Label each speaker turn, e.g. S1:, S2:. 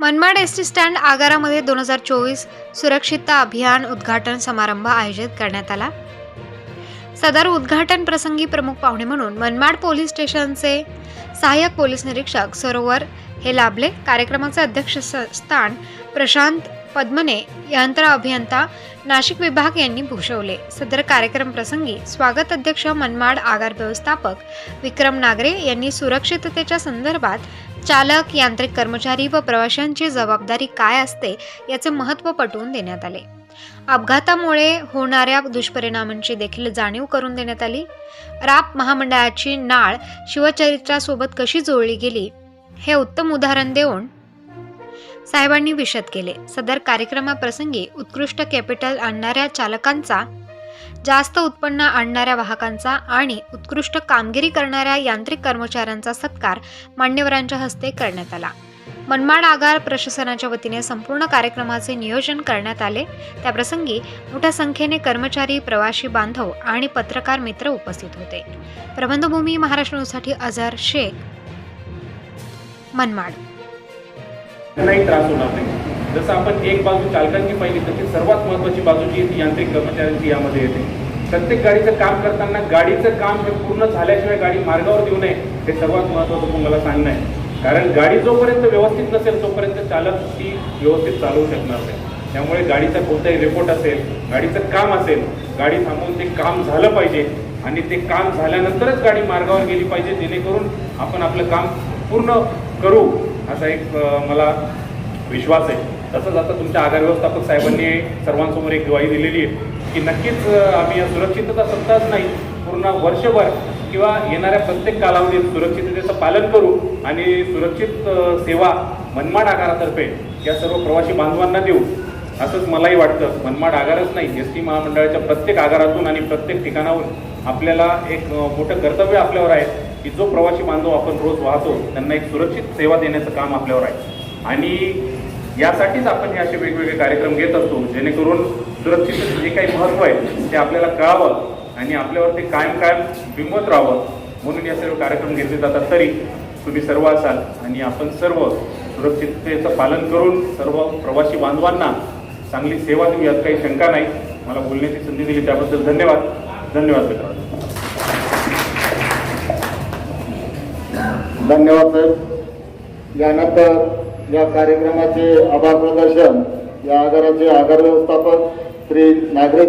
S1: Manmad S T stand आगारामध्ये दोन हजार चोवीस सुरक्षितता अभियान उद्घाटन समारंभ आयोजित करण्यात आला. सदर उद्घाटन प्रसंगी प्रमुख पाहुणे म्हणून मनमाड पोलीस स्टेशनचे सहाय्यक पोलीस निरीक्षक सरोवर हे लाभले. कार्यक्रमाचे अध्यक्षस्थान प्रशांत पद्मने यंत्र अभियंता नाशिक विभाग यांनी भूषवले. सदर कार्यक्रम प्रसंगी स्वागत अध्यक्ष मनमाड आगार व्यवस्थापक विक्रम नागरे यांनी सुरक्षिततेच्या संदर्भात चालक यांत्रिक कर्मचारी व प्रवाशांची जबाबदारी काय असते याचे महत्त्व पटवून देण्यात आले. अपघातामुळे होणाऱ्या दुष्परिणामांची देखील जाणीव करून देण्यात आली. राप महामंडळाची नाळ शिवचरित्रासोबत कशी जोडली गेली हे उत्तम उदाहरण देऊन साहेबांनी विशद केले. सदर कार्यक्रमाप्रसंगी उत्कृष्ट कॅपिटल आणणाऱ्या चालकांचा जास्त उत्पन्न आणणाऱ्या वाहकांचा आणि उत्कृष्ट कामगिरी करणाऱ्या यांत्रिक कर्मचाऱ्यांचा सत्कार मान्यवरांच्या हस्ते करण्यात आला. मनमाड आगार प्रशासनाच्या वतीने संपूर्ण कार्यक्रमाचे नियोजन करण्यात आले. त्याप्रसंगी मोठ्या संख्येने कर्मचारी प्रवासी बांधव आणि पत्रकार मित्र उपस्थित होते. प्रबंधभूमी महाराष्ट्र न्यूजसाठी अझहर शेख मनमाड.
S2: जसं आपण एक बाजू चालकांची पाहिली तर ती सर्वात महत्त्वाची बाजू जी आहे ती यांत्रिक कर्मचाऱ्यांची यामध्ये येते. प्रत्येक गाडीचं काम करताना गाडीचं काम हे पूर्ण झाल्याशिवाय गाडी मार्गावर देऊ नये हे सर्वात महत्त्वाचं तुम्हाला सांगणं आहे. कारण गाडी जोपर्यंत व्यवस्थित नसेल तोपर्यंत चालक ती व्यवस्थित चालवू शकणार नाही. त्यामुळे गाडीचा कोणताही रिपोर्ट असेल गाडीचं काम असेल गाडी थांबवून ते काम झालं पाहिजे आणि ते काम झाल्यानंतरच गाडी मार्गावर गेली पाहिजे जेणेकरून आपण आपलं काम पूर्ण करू असा एक मला विश्वास आहे. तसंच आता तुमच्या आगार व्यवस्थापक साहेबांनी सर्वांसमोर एक ग्वाही दिलेली आहे की नक्कीच आम्ही या सुरक्षितता सप्ताहच नाही पूर्ण वर्षभर किंवा येणाऱ्या प्रत्येक कालावधीत सुरक्षिततेचं पालन करू आणि सुरक्षित सेवा मनमाड आगारातर्फे या सर्व प्रवासी बांधवांना देऊ असंच मलाही वाटतं. मनमाड आगारच नाही. एस टी महामंडळाच्या प्रत्येक आगारातून आणि प्रत्येक ठिकाणाहून आपल्याला एक मोठं कर्तव्य आपल्यावर आहे की जो प्रवासी बांधव आपण रोज वाहतो त्यांना एक सुरक्षित सेवा देण्याचं काम आपल्यावर आहे. आणि यासाठीच आपण हे असे वेगवेगळे कार्यक्रम घेत असतो जेणेकरून सुरक्षिततेचं जे काही महत्त्व आहे ते आपल्याला कळावं आणि आपल्यावर ते कायम कायम बिंबत राहावं. म्हणून या सर्व कार्यक्रम घेतले जातात. तरी तुम्ही सर्व असाल आणि आपण सर्व सुरक्षिततेचं पालन करून सर्व प्रवासी बांधवांना चांगली सेवा देऊ यात काही शंका नाही. मला बोलण्याची संधी दिली त्याबद्दल धन्यवाद. धन्यवाद मित्रांनो.
S3: धन्यवाद सर. यानंतर या कार्यक्रमाचे आभार प्रदर्शन या आगाराचे आगार व्यवस्थापक श्री नागरिक